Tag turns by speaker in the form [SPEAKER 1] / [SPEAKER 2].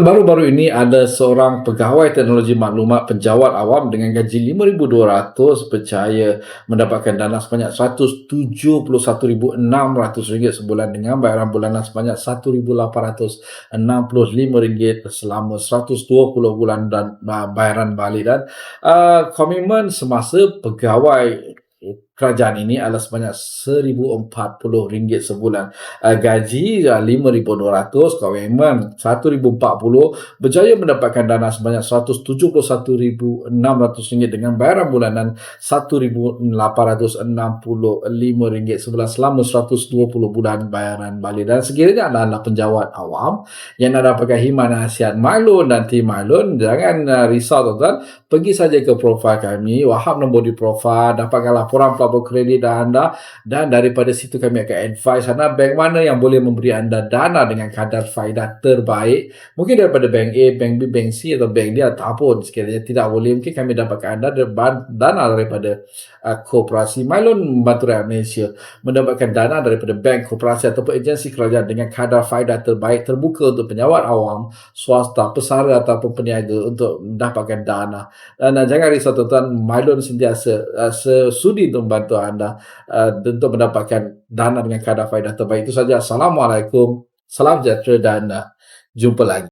[SPEAKER 1] Baru-baru ini ada seorang pegawai teknologi maklumat penjawat awam dengan gaji RM5,200 percaya mendapatkan dana sebanyak RM171,600 sebulan dengan bayaran bulanan sebanyak RM1,865 selama 120 bulan dan uh, bayaran balik dan uh, komitmen semasa pegawai kerajaan ini adalah sebanyak RM1,040 sebulan. Uh, gaji uh, RM5,200, komitmen RM1,040, berjaya mendapatkan dana sebanyak RM171,600 dengan bayaran bulanan RM1,865 sebulan selama 120 bulan bayaran balik. Dan sekiranya anda adalah penjawat awam yang nak dapatkan himan nasihat Mylon dan tim Mylon, jangan uh, risau tuan-tuan, pergi saja ke profil kami, wahab nombor di profil, dapatkan laporan pelabur kredit anda. Dan daripada situ kami akan advise anda bank mana yang boleh memberi anda dana dengan kadar faedah terbaik. Mungkin daripada bank A, bank B, bank C atau bank D ataupun sekiranya tidak boleh mungkin kami dapatkan anda dana daripada uh, koperasi Mylon membantu rakyat Malaysia. Mendapatkan dana daripada bank, koperasi ataupun agensi kerajaan dengan kadar faedah terbaik terbuka untuk penyawat awam, swasta, pesara ataupun peniaga untuk mendapatkan dana. Dan uh, jangan risau tuan-tuan Mylon sentiasa uh, sesudi untuk membantu anda uh, untuk mendapatkan dana dengan kadar faedah terbaik. Itu saja. Assalamualaikum. Salam sejahtera dan uh, jumpa lagi.